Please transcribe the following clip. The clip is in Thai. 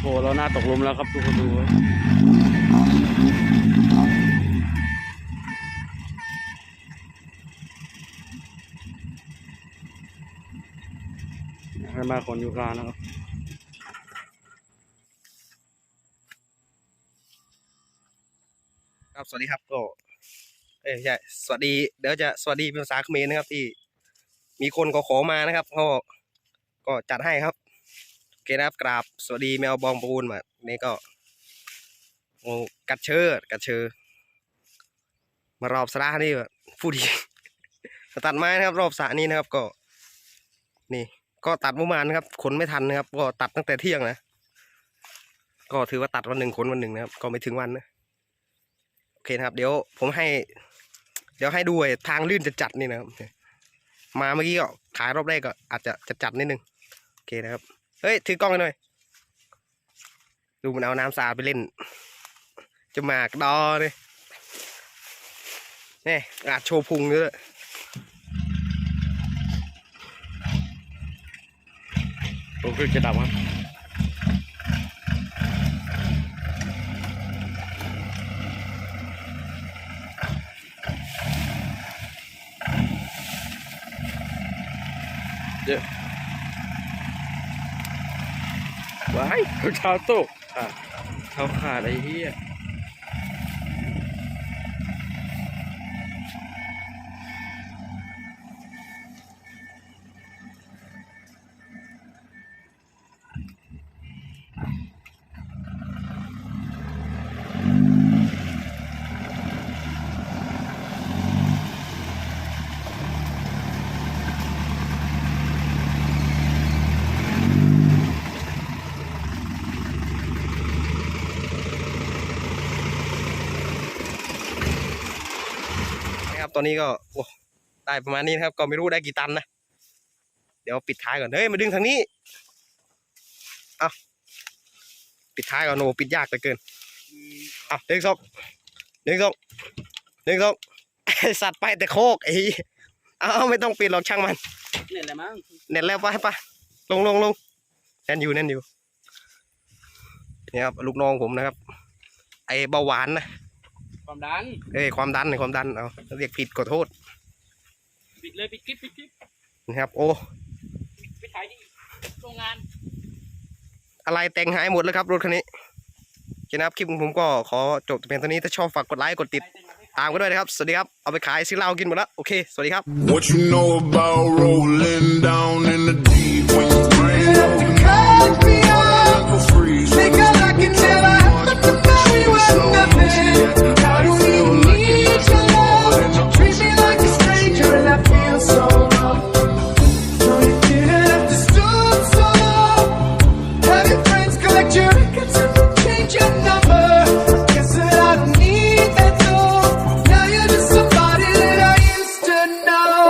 เราหน้าตกลุมแล้วครับทุกคนดูให้มาคนอยู่กลางนะครับครับสวัสดีครับก็เอ้ยใช่สวัสดีเดี๋ยวจะสวัสดีเป็นภาษาเขมรนะครับที่มีคนก็ขอมานะครับก็ก็จัดให้ครับ โอเคนะครับกราบสวัสดีแมวบองปูนมานี่ก็โอ้กัดเชิดกัดเชอมารอบสระนี่แบบฟูดีตัดไม้นะครับ รอบสระนี้นะครับ ก็ นี่ ก็ตัดเมื่อวานนะครับ ขนไม่ทันนะครับ ก็ตัดตั้งแต่เที่ยงนะก็ถือว่าตัดวันหนึ่งขนวันหนึ่งนะครับ ก็ไม่ถึงวันนะโอเคนะครับ เดี๋ยวผมให้ เดี๋ยวให้ดูไอ้ทางลื่นจะจัดนี่นะครับ มาเมื่อกี้ก็ขายรอบแรกก็อาจจะจะจัดนิดนึงโอเคนะครับ เฮ้ย ถือกล้องหน่อย ดูมันเอาน้ำสาดไปเล่น จะหมากดอเลยนี่อาจโชว์พุงด้วยตัวขึ้นจะดับครับเดี๋ยว ว้ายชาวโตกอะเขาขาดไอ้เหี้ย ตอนนี้ก็โอ้ได้ประมาณนี้นะครับ ก็ไม่รู้ได้กี่ตันนะ เดี๋ยวปิดท้ายก่อน เฮ้ย มาดึงทางนี้ เอาปิดท้ายก่อนโนปิดยากเหลือเกินเอาหนึ่งสองหนึ่งสองหนึ่งสองไอ้สัตว์ไปแต่โคกไอ้เหี้ยเอาไม่ต้องปิดหรอกช่างมัน เนี่ยแหละมั้ง เน็ตแล้วไปไปลงลงลงแน่นอยู่แน่นอยู่นี่ครับลูกน้องผมนะครับ ไอเบาหวานนะ ความดันเอ้ยความดันความดันเอาเรียกผิดขอโทษปิดเลยปิดคลิปปิดคลิปนะครับ โอ้ไปถ่ายที่โรงงาน อะไรแต่งหายหมดแล้วครับรถคันนี้โอเคนะครับคลิปของผมก็ขอจบแต่เพียงเท่านี้ถ้าชอบฝากกดไลค์กดติดตามกันด้วยนะครับ สวัสดีครับ เอาไปขายซื้อเหล้ากินหมดแล้ว โอเค สวัสดีครับ